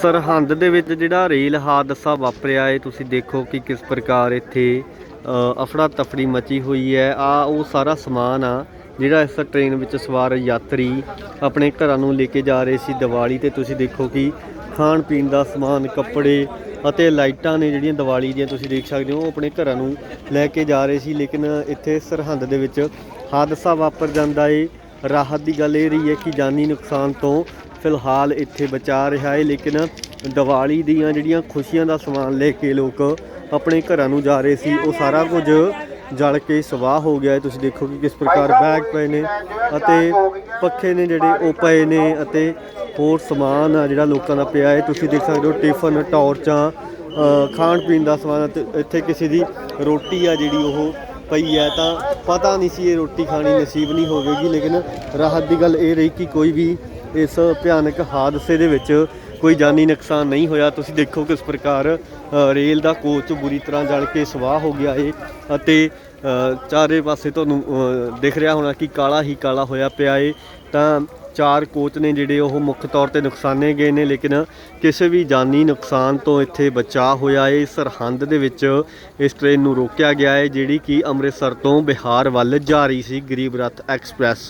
ਸਰਹੰਦ ਦੇ ਵਿੱਚ ਜਿਹੜਾ ਰੇਲ ਹਾਦਸਾ ਵਾਪਰਿਆ ਹੈ ਤੁਸੀਂ ਦੇਖੋ ਕਿ ਕਿਸ ਪ੍ਰਕਾਰ ਇੱਥੇ ਅਫੜਾ ਤਫੜੀ ਮਚੀ ਹੋਈ ਹੈ। ਆ, ਉਹ ਸਾਰਾ ਸਮਾਨ ਆ, ਜਿਹੜਾ ਇਸ ਟ੍ਰੇਨ ਵਿੱਚ ਸਵਾਰ ਯਾਤਰੀ ਆਪਣੇ ਘਰਾਂ ਨੂੰ ਲੈ ਕੇ ਜਾ ਰਹੇ ਸੀ ਦੀਵਾਲੀ ਤੇ। ਤੁਸੀਂ ਦੇਖੋ ਕਿ ਖਾਣ ਪੀਣ ਦਾ ਸਮਾਨ, ਕੱਪੜੇ ਅਤੇ ਲਾਈਟਾਂ ਨੇ ਜਿਹੜੀਆਂ ਦੀਵਾਲੀ ਦੀਆਂ, ਤੁਸੀਂ ਦੇਖ ਸਕਦੇ ਹੋ, ਉਹ ਆਪਣੇ ਘਰਾਂ ਨੂੰ ਲੈ ਕੇ ਜਾ ਰਹੇ ਸੀ। ਲੇਕਿਨ ਇੱਥੇ ਸਰਹੰਦ ਦੇ ਵਿੱਚ ਹਾਦਸਾ ਵਾਪਰ ਜਾਂਦਾ ਏ। ਰਾਹਤ ਦੀ ਗੱਲ ਇਹ ਰਹੀ ਹੈ ਕਿ ਜਾਨੀ ਨੁਕਸਾਨ ਤੋਂ ਫਿਲਹਾਲ ਇੱਥੇ ਬਚਾ ਰਿਹਾ ਹੈ ਲੇਕਿਨ ਦੀਵਾਲੀ ਦੀਆਂ ਜਿਹੜੀਆਂ ਖੁਸ਼ੀਆਂ ਦਾ ਸਮਾਨ ਲੈ ਕੇ ਲੋਕ ਆਪਣੇ ਘਰਾਂ ਨੂੰ ਜਾ ਰਹੇ ਸੀ, ਉਹ ਸਾਰਾ ਕੁਝ ਜਲ ਕੇ ਸਵਾਹ ਹੋ ਗਿਆ ਹੈ ਤੁਸੀਂ ਦੇਖੋ ਕਿ ਕਿਸ ਪ੍ਰਕਾਰ ਬੈਗ ਪਏ ਨੇ ਅਤੇ ਪੱਖੇ ਨੇ ਜਿਹੜੇ, ਉਹ ਪਏ ਨੇ ਅਤੇ ਹੋਰ ਸਮਾਨ ਆ ਜਿਹੜਾ ਲੋਕਾਂ ਦਾ ਪਿਆ ਹੈ ਤੁਸੀਂ ਦੇਖ ਸਕਦੇ ਹੋ ਟਿਫਨ, ਟੌਰਚਾਂ ਖਾਣ ਪੀਣ ਦਾ ਸਮਾਨ ਅਤੇ ਇੱਥੇ ਕਿਸੇ ਦੀ ਰੋਟੀ ਆ ਜਿਹੜੀ ਉਹ ਪਈ ਹੈ ਤਾਂ ਪਤਾ ਨਹੀਂ ਸੀ ਇਹ ਰੋਟੀ ਖਾਣੀ ਨਸੀਬ ਨਹੀਂ ਹੋਵੇਗੀ, ਲੇਕਿਨ ਰਾਹਤ ਦੀ ਗੱਲ ਇਹ ਰਹੀ ਕਿ ਕੋਈ ਵੀ ਇਸ ਭਿਆਨਕ ਹਾਦਸੇ ਦੇ ਵਿੱਚ ਕੋਈ ਜਾਨੀ ਨੁਕਸਾਨ ਨਹੀਂ ਹੋਇਆ। ਤੁਸੀਂ ਦੇਖੋ ਕਿਸ ਪ੍ਰਕਾਰ ਰੇਲ ਦਾ ਕੋਚ ਬੁਰੀ ਤਰ੍ਹਾਂ ਜਲ ਕੇ ਸਵਾਹ ਹੋ ਗਿਆ ਏ ਅਤੇ ਚਾਰੇ ਪਾਸੇ ਤੁਹਾਨੂੰ ਦਿਖ ਰਿਹਾ ਹੋਣਾ ਕਿ ਕਾਲਾ ਹੀ ਕਾਲਾ ਹੋਇਆ ਪਿਆ ਏ। ਤਾਂ ਚਾਰ ਕੋਚ ਨੇ ਜਿਹੜੇ ਉਹ ਮੁੱਖ ਤੌਰ ਤੇ ਨੁਕਸਾਨੇ ਗਏ ਨੇ, ਲੇਕਿਨ ਕਿਸੇ ਵੀ ਜਾਨੀ ਨੁਕਸਾਨ ਤੋਂ ਇੱਥੇ ਬਚਾਅ ਹੋਇਆ ਏ। ਸਰਹੰਦ ਦੇ ਵਿੱਚ ਇਸ ਟ੍ਰੇਨ ਨੂੰ ਰੋਕਿਆ ਗਿਆ ਹੈ ਜਿਹੜੀ ਕਿ ਅੰਮ੍ਰਿਤਸਰ ਤੋਂ ਬਿਹਾਰ ਵੱਲ ਜਾ ਰਹੀ ਸੀ, ਗਰੀਬ ਰੱਥ ਐਕਸਪ੍ਰੈਸ।